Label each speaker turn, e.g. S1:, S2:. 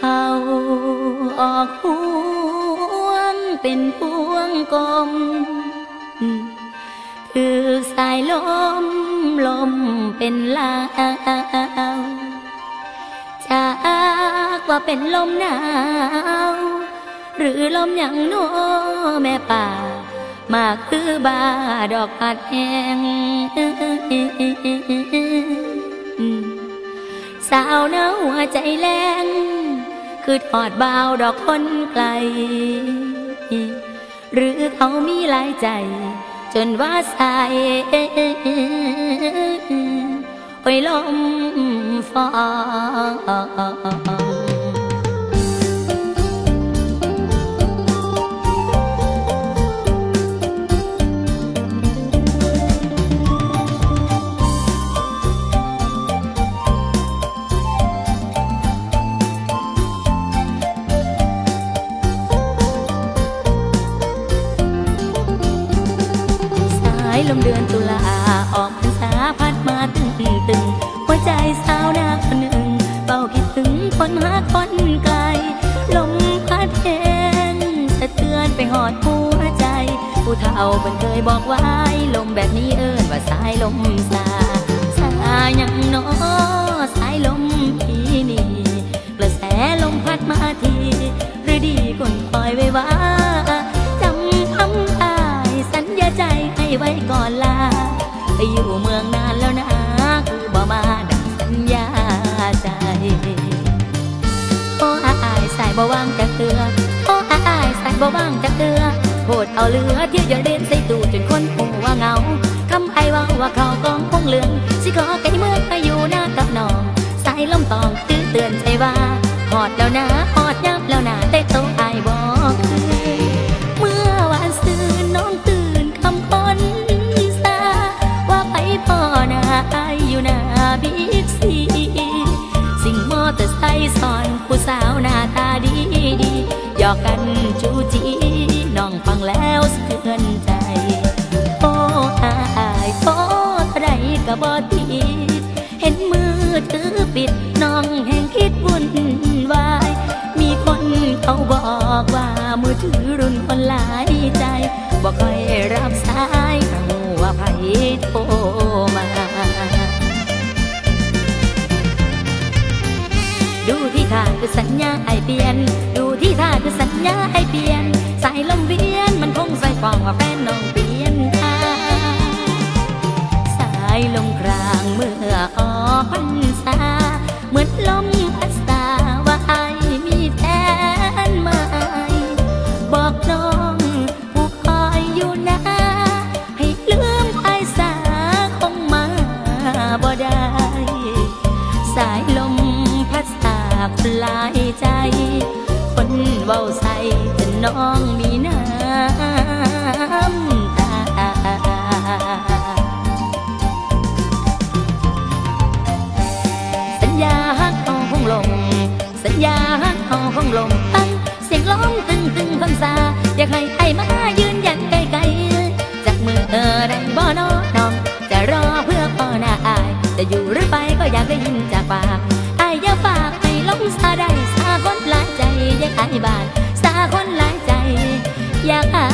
S1: เขาออกหวงเป็นพวงกลมถือสายลมลมเป็นลาวจากว่าเป็นลมหนาว หรือลมอย่างโนแม่ป่า มาคือบาดอกผัดแห้งสาวนาหัวใจแรง คือทอดบาวดอกคนไกล หรือเขามีหลายใจ จนว่าสายโอ้ยลมฟอง ลมเดือนตุลาออกพรรษาพัดมาตึงตึงหัวใจสาวนาคนหนึ่งเบาคิดถึงคนหาคนไกลลมพัดเองสะเทือนไปหอดหัวใจ ผู้เฒ่าเพิ่นเคยบอกไว้ลมแบบนี้เอิ้นว่าสายลมสาสายังนอสายลมพีนี่ อยู่เมืองนานแล้วนะคือบ่มาดังสัญญาใจโอ้อายสายบ่ว่างจะเตือโอ้อายสายบ่ว่างจะเตือโหดเอาเรือเที่ยวอย่าเด่นใส่ตูจนคนหูว่าเงาคำไอ้ว่าว่าเขากองคงเลืองสิขอไก่เมื่อมาอยู่หน้ากับน้อง สายลมตองตื้อเตือนใจว่าหอดแล้วนะ อกกันจูจีน้องฟังแล้วสะเทือนใจโอ้อายโอ้ไรก็บอตีเห็นมือถือปิดน้องแห่งคิดวุ่นวาย มีคนเขาบอกว่ามือถือรุ่นคนหลายใจบอกค่อยรับสายหัว่าไผโทรมาดูที่ท่าคือสัญญาไอเปลี่ยนีท่าคือสัญญาไอเปลี่ยน สายลมเวียนมันคงใส่ฟองว่าแฟนน้องเปลี่ยนทางสายลมกลางเมื่อออกพรรษาเหมือนลมพัดสาว่าไอมีแฟนใหม่ บอกน้องผู้คอยอยู่นะ ให้ลืมไอสาคงมาบ่ได้ สายลมพัดสาบลายใจ ใส่จนน้องมีน้ำตา สัญญาฮักเอาคงลงสัญญาฮักเอาคงลงตั้งเสียงร้องตึงตึงคำสาอยากให้ไอ้มายืนยันไกลๆจากมือเออได้บ่น้อน้อง จะรอเพื่อพ่อหน้าอาย จะอยู่หรือไปก็อยากได้ยินจากปากอายอย่าฝากให้ลงสาได้ายบาน สาคนหลายใจ อยากอา